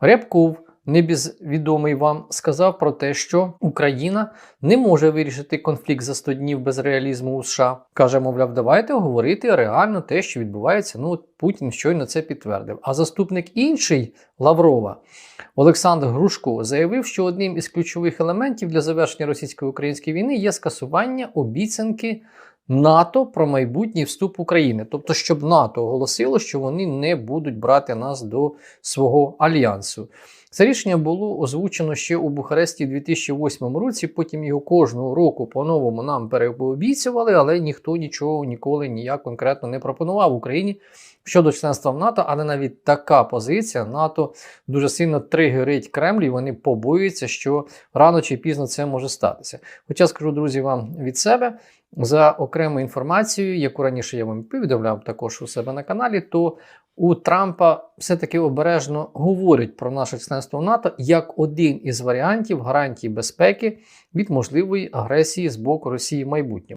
Рябков, небізвідомий вам, сказав про те, що Україна не може вирішити конфлікт за 100 днів без реалізму у США. Каже, мовляв, давайте говорити реально те, що відбувається. Ну, Путін щойно це підтвердив. А заступник інший Лаврова Олександр Грушко заявив, що одним із ключових елементів для завершення російсько-української війни є скасування обіцянки НАТО про майбутній вступ України. Тобто, щоб НАТО оголосило, що вони не будуть брати нас до свого альянсу. Це рішення було озвучено ще у Бухаресті у 2008 році. Потім його кожного року по-новому нам переобіцювали, але ніхто нічого ніколи ніяк конкретно не пропонував Україні щодо членства в НАТО. Але навіть така позиція НАТО дуже сильно тригерить Кремль, і вони побоюються, що рано чи пізно це може статися. Хоча скажу, друзі, вам від себе. За окрему інформацію, яку раніше я вам повідомляв також у себе на каналі, то у Трампа все-таки обережно говорять про наше членство в НАТО як один із варіантів гарантії безпеки від можливої агресії з боку Росії в майбутньому.